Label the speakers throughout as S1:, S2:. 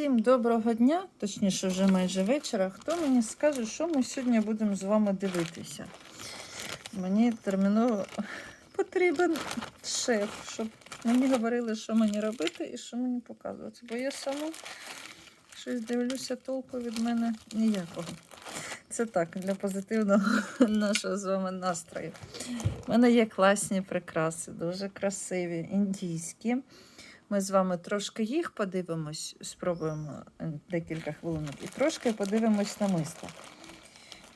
S1: Всім доброго дня, точніше, вже майже вечора. Хто мені скаже, що ми сьогодні будемо з вами дивитися? Мені терміново потрібен шеф, щоб мені говорили, що мені робити і що мені показувати. Бо я сама щось дивлюся, толку від мене ніякого. Це так, для позитивного нашого з вами настрою. У мене є класні прикраси, дуже красиві, індійські. Ми з вами трошки їх подивимось, спробуємо е, декілька хвилинок, і трошки подивимось на мисто.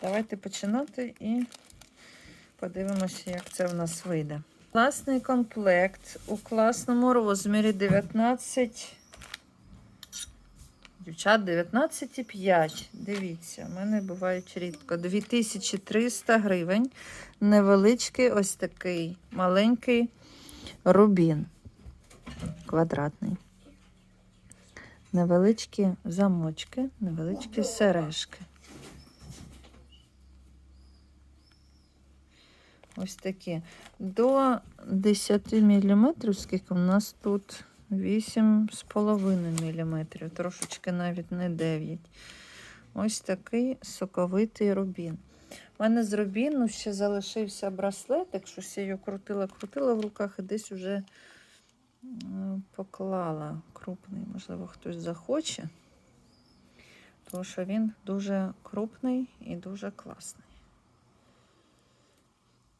S1: Давайте починати і подивимося, як це в нас вийде. Класний комплект у класному розмірі 19. Дівчат 19,5. Дивіться, в мене бувають рідко. 2300 гривень. Невеличкий ось такий маленький рубін квадратний. Невеличкі замочки, невеличкі сережки. Ось такі. До 10 мм, скільки у нас тут 8,5 мм, трошечки навіть не 9. Ось такий соковитий рубін. У мене з рубіну ще залишився браслетик, щось я його крутила, крутила в руках і десь уже М, поклала крупний, можливо, хтось захоче, тому що він дуже крупний і дуже класний.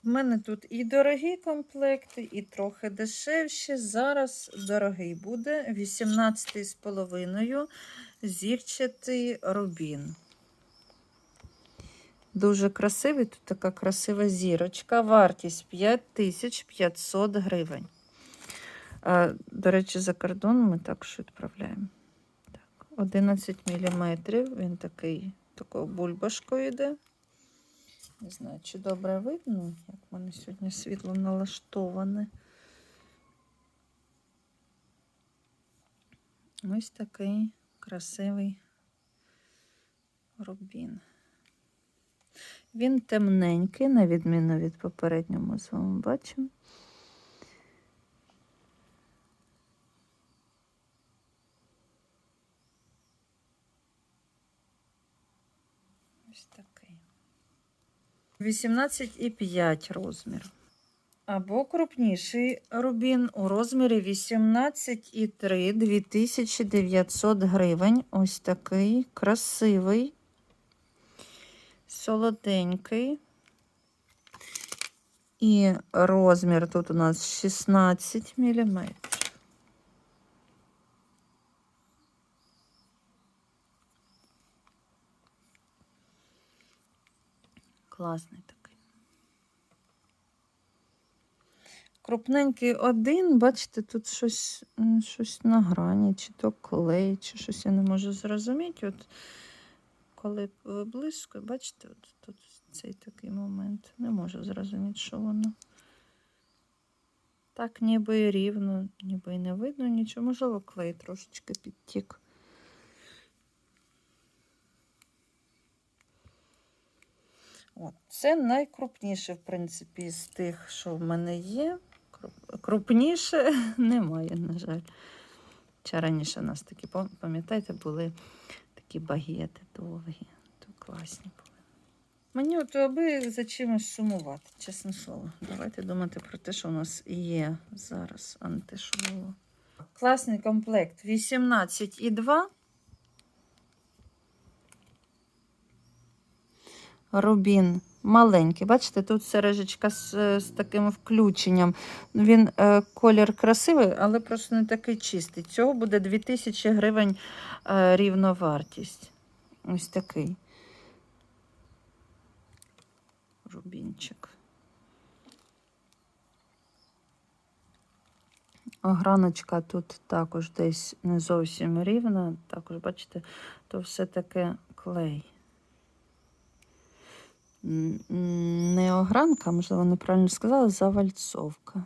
S1: У мене тут і дорогі комплекти, і трохи дешевші. Зараз дорогий буде 18,5 зірчатий рубін. Дуже красивий, тут така красива зірочка. Вартість 5500 гривень. А, До речі, за кордон ми також відправляємо. Так, 11 мм. Він такий, такою бульбашкою йде. Не знаю, чи добре видно, як в мене сьогодні світло налаштоване. Ось такий красивий рубін. Він темненький, на відміну від попереднього, ми з вами бачимо. Ось такий. 18,5 розмір. Або крупніший рубін у розмірі 18,3 2900 гривень. Ось такий красивий, солоденький. І розмір тут у нас 16 мм. Класний такий. Крупненький один, бачите, тут щось, щось на грані, чи то клей, чи щось я не можу зрозуміти. От коли близько, бачите, от тут цей такий момент. Не можу зрозуміти, що воно. Так, ніби і рівно, ніби і не видно нічого. Можливо, клей трошечки підтік. От, це найкрупніше, в принципі, з тих, що в мене є. Крупніше немає, на жаль. Чи раніше у нас такі, пам'ятаєте, були такі багети довгі, то класні були. Мені от аби за чимось сумувати, чесне слово. Давайте думати про те, що у нас є зараз, а не те, що було. Класний комплект 18,2. Рубін маленький. Бачите, тут сережечка з, з таким включенням. Він е, колір красивий, але просто не такий чистий. Цього буде 2000 гривень е, рівно вартість. Ось такий рубінчик. Граночка тут також десь не зовсім рівна. Також, бачите, то все таке клей. Не огранка, можливо, неправильно сказала, завальцовка.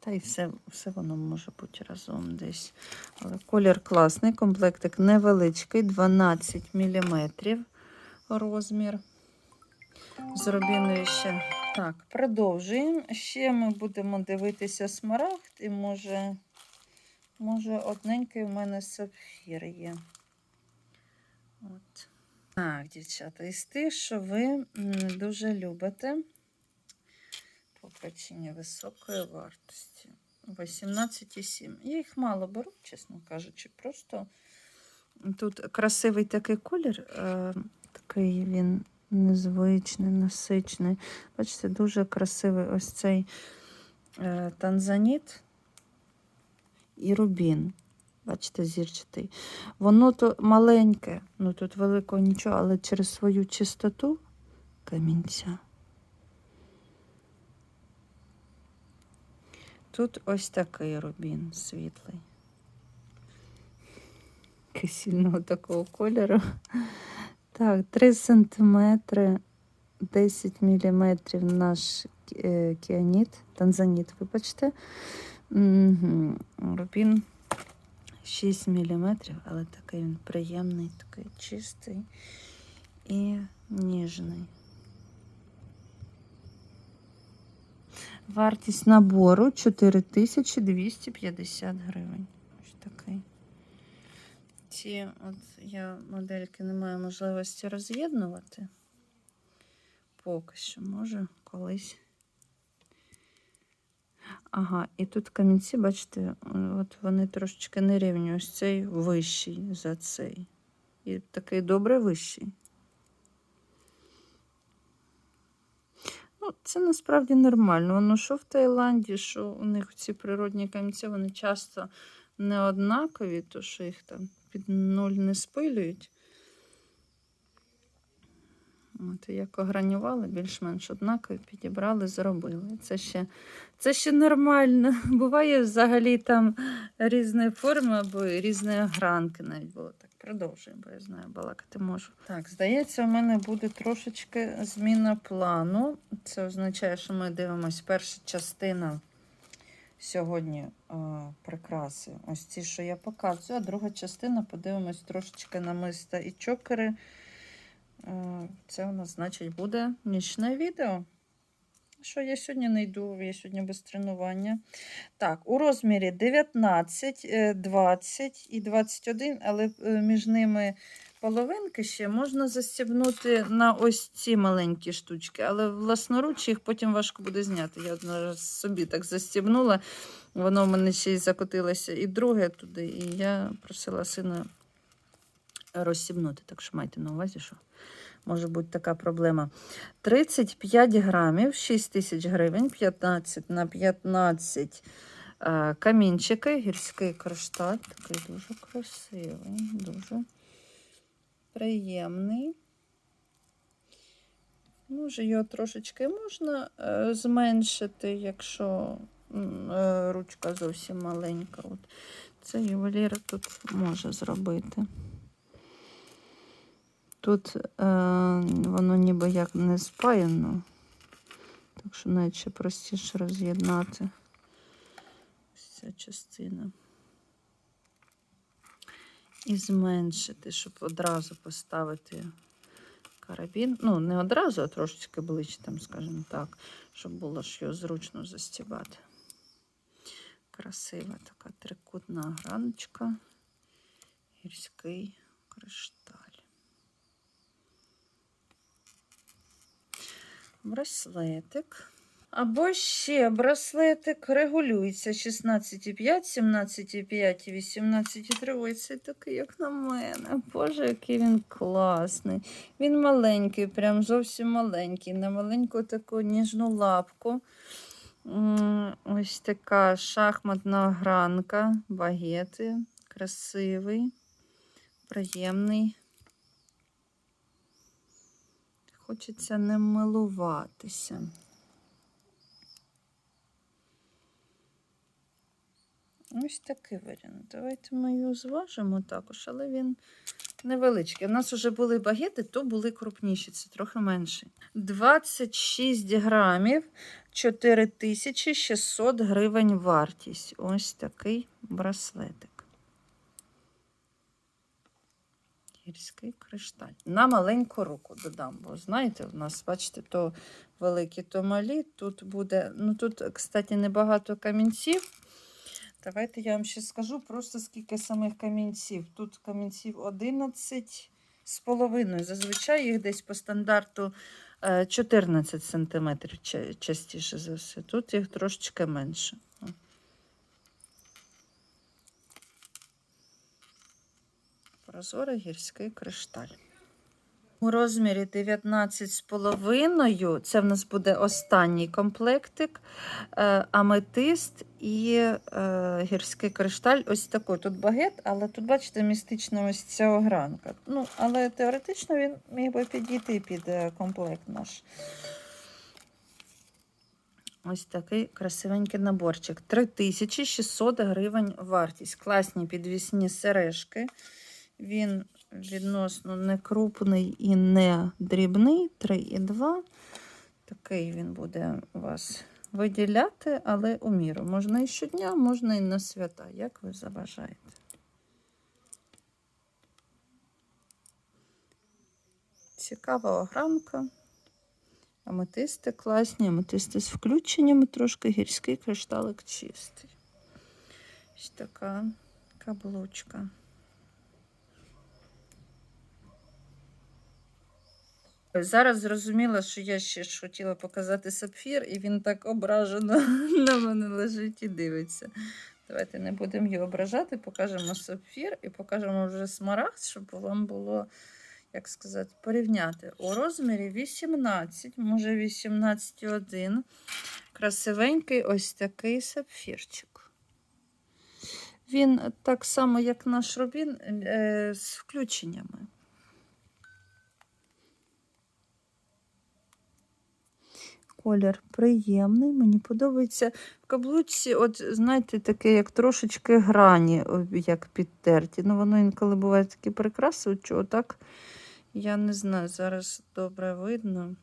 S1: Та й все, все воно може бути разом десь. Але колір класний, комплектик невеличкий, 12 мм розмір. З рубіною ще. Так, продовжуємо. Ще ми будемо дивитися смарагд і може, може, одненький у мене сапфір є. От. Так, дівчата, із тих, що ви дуже любите покачення високої вартості. 18,7. Я їх мало беру, чесно кажучи. Просто тут красивий такий колір, е, такий він незвичний, насичний. Бачите, дуже красивий ось цей е, танзаніт і рубін. Бачите, зірчатий. Воно то маленьке, ну тут великого нічого, але через свою чистоту камінця. Тут ось такий рубін світлий. Кисільного такого кольору. Так, 3 сантиметри, 10 міліметрів наш е, кіаніт, танзаніт, вибачте. Рубін 6 міліметрів, але такий він приємний, такий чистий і ніжний. Вартість набору 4250 гривень. Ось такий. Ці от я модельки не маю можливості роз'єднувати. Поки що, може, колись. Ага, і тут камінці, бачите, от вони трошечки нерівні. Ось цей вищий за цей. І такий добре вищий. Ну, це насправді нормально. Воно що в Таїланді, що у них ці природні камінці, вони часто не однакові, то що їх там під нуль не спилюють. От, як огранювали, більш-менш однакові, підібрали, зробили. Це ще, це ще нормально. Буває взагалі там різної форми або і різної гранки навіть було. Так, продовжуємо, бо я знаю, балакати можу. Так, здається, у мене буде трошечки зміна плану. Це означає, що ми дивимося перша частина сьогодні е, прикраси. Ось ці, що я показую, а друга частина подивимось трошечки на миста і чокери. Е, Це у нас, значить, буде нічне відео. Що я сьогодні не йду, я сьогодні без тренування. Так, у розмірі 19, е, 20 і 21, але е, між ними половинки ще можна застібнути на ось ці маленькі штучки, але власноруч їх потім важко буде зняти. Я один раз собі так застібнула, воно в мене ще й закотилося і друге туди. І я просила сина розсібнути. Так що майте на увазі, що може бути така проблема. 35 грамів, 6 тисяч гривень, 15 на 15 е, камінчики, гірський кришталь. Такий дуже красивий, дуже приємний. Може, його трошечки можна е, зменшити, якщо е, ручка зовсім маленька. От. Це ювелір тут може зробити. Тут е, воно ніби як не спаяно, так що навіть простіше роз'єднати ось ця частина. І зменшити, щоб одразу поставити карабін. Ну, не одразу, а трошечки ближче, там, скажімо так, щоб було ж його зручно застібати. Красива така трикутна граночка, гірський кришталь. Браслетик. Або ще браслетик регулюється 16,5, 17,5 і 18,3. Ой, такий, як на мене. Боже, який він класний. Він маленький, прям зовсім маленький. На маленьку таку ніжну лапку. Ось така шахматна гранка, багети. Красивий, приємний. Хочеться не милуватися. Ось такий варіант. Давайте ми його зважимо також, але він невеличкий. У нас вже були багети, то були крупніші, це трохи менші. 26 грамів, 4600 гривень вартість. Ось такий браслетик. Гірський кришталь. На маленьку руку додам, бо знаєте, у нас, бачите, то великі, то малі. Тут буде, ну тут, кстати, небагато камінців. Давайте я вам ще скажу просто скільки самих камінців. Тут камінців 11 з половиною. Зазвичай їх десь по стандарту е, 14 см частіше за все. Тут їх трошечки менше. Прозорий гірський кришталь. У розмірі 19 з половиною. Це в нас буде останній комплектик. Е, аметист і е, гірський кришталь. Ось такий. Тут багет, але тут, бачите, містична ось ця огранка. Ну, але теоретично він міг би підійти під е, комплект наш. Ось такий красивенький наборчик. 3600 гривень вартість. Класні підвісні сережки. Він відносно не крупний і не дрібний. 3,2. Такий він буде у вас виділяти, але у міру. Можна і щодня, можна і на свята, як ви забажаєте. Цікава огранка. Аметисти класні, аметисти з включеннями, трошки гірський кришталик чистий. Ось така каблучка. Зараз зрозуміла, що я ще ж хотіла показати сапфір, і він так ображено на мене лежить і дивиться. Давайте не будемо його ображати, покажемо сапфір і покажемо вже смарагд, щоб вам було, як сказати, порівняти. У розмірі 18, може 18,1. Красивенький ось такий сапфірчик. Він так само, як наш рубін, е, з включеннями. Колір приємний, мені подобається. В каблучці, от знаєте, таке, як трошечки грані, як підтерті. Ну, воно інколи буває такі прикраси, от чого так, я не знаю, зараз добре видно.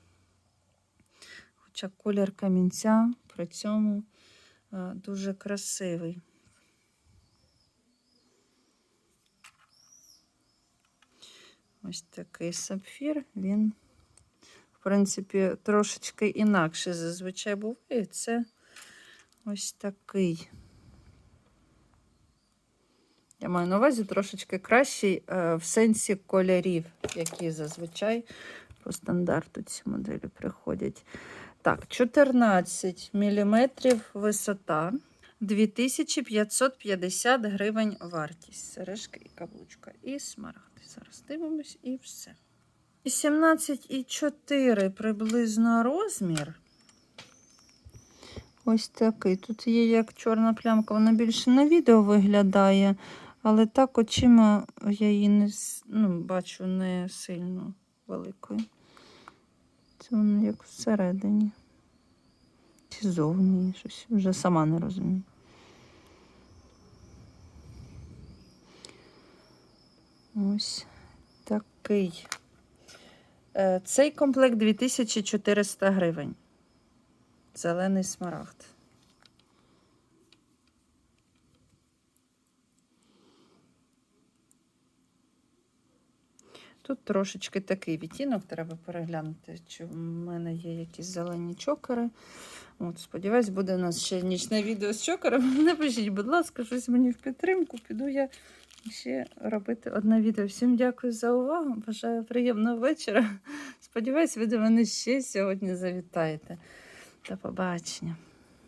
S1: Хоча колір камінця при цьому а, дуже красивий. Ось такий сапфір, він в принципі, трошечки інакше зазвичай буває. Це ось такий. Я маю на увазі трошечки кращий е, в сенсі кольорів, які зазвичай по стандарту ці моделі приходять. Так, 14 мм висота, 2550 гривень вартість. Сережки і каблучка. І смарагди. Зараз дивимось і все. 17,4 приблизно розмір. Ось такий. Тут є як чорна плямка, вона більше на відео виглядає, але так очима я її не ну, бачу не сильно великою. Це воно як всередині. Чи зовні щось. Вже сама не розумію. Ось такий. Е, Цей комплект 2400 гривень. Зелений смарагд. Тут трошечки такий відтінок, треба переглянути, чи в мене є якісь зелені чокери. От, сподіваюсь, буде у нас ще нічне відео з чокером. Напишіть, будь ласка, щось мені в підтримку. Піду я ще робити одне відео. Всім дякую за увагу. Бажаю приємного вечора. Сподіваюсь, ви до мене ще сьогодні завітаєте. До побачення.